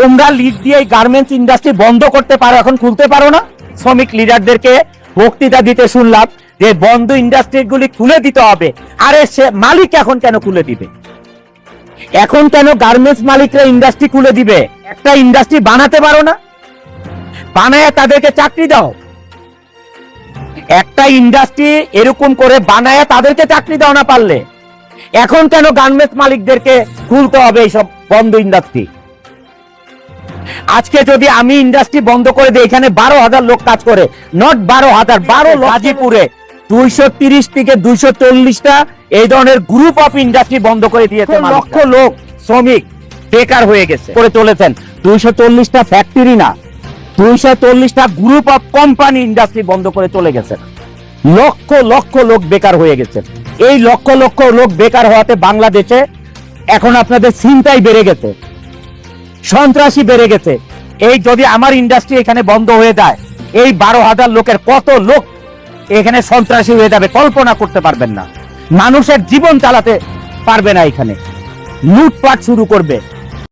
তোমরা লিড দিয়ে এই গার্মেন্টস ইন্ডাস্ট্রি বন্ধ করতে পারো, এখন খুলতে পারো না। শ্রমিক লিডারদেরকে বক্তৃতা দিতে শুনলাম যে বন্ধ ইন্ডাস্ট্রি গুলি খুলে দিতে হবে। আরে সে মালিক এখন কেন খুলে দিবে? এখন কেন গার্মেন্টস মালিকরা ইন্ডাস্ট্রি খুলে দিবে? একটা ইন্ডাস্ট্রি বানাতে পারো না? বানায় তাদেরকে চাকরি দাও। একটা ইন্ডাস্ট্রি এরকম করে বানায় তাদেরকে চাকরি দাও না পারলে। এখন কেন গার্মেন্টস মালিকদেরকে খুলতে হবে এইসব বন্ধ ইন্ডাস্ট্রি আজকে যদি আমি ইন্ডাস্ট্রি বন্ধ করে দিই এখানে বারো হাজার লোক কাজ করে নট বারো হাজার বারো গাজীপুরে দুইশো তিরিশ থেকে দুইশো চল্লিশটা এই ধরনের গ্রুপ অফ ইন্ডাস্ট্রি বন্ধ করে দিয়েছে লক্ষ লোক। শ্রমিক বেকার হয়ে গেছে। করে চলেছেন। দুইশো চল্লিশটা ফ্যাক্টরি না দুইশো চল্লিশটা গ্রুপ অফ কোম্পানি ইন্ডাস্ট্রি বন্ধ করে চলে গেছে। লক্ষ লক্ষ লোক বেকার হয়ে গেছে। এই লক্ষ লক্ষ লোক বেকার হওয়াতে বাংলাদেশে এখন আপনাদের চিন্তাই বেড়ে গেছে। সন্ত্রাসী বেড়ে গেছে। এই যদি আমার ইন্ডাস্ট্রি এখানে বন্ধ হয়ে যায়, এই বারো হাজার লোকের কত লোক এখানে সন্ত্রাসী হয়ে যাবে কল্পনা করতে পারবেন না। মানুষের জীবন চালাতে পারবে না এখানে। লুটপাট শুরু করবে।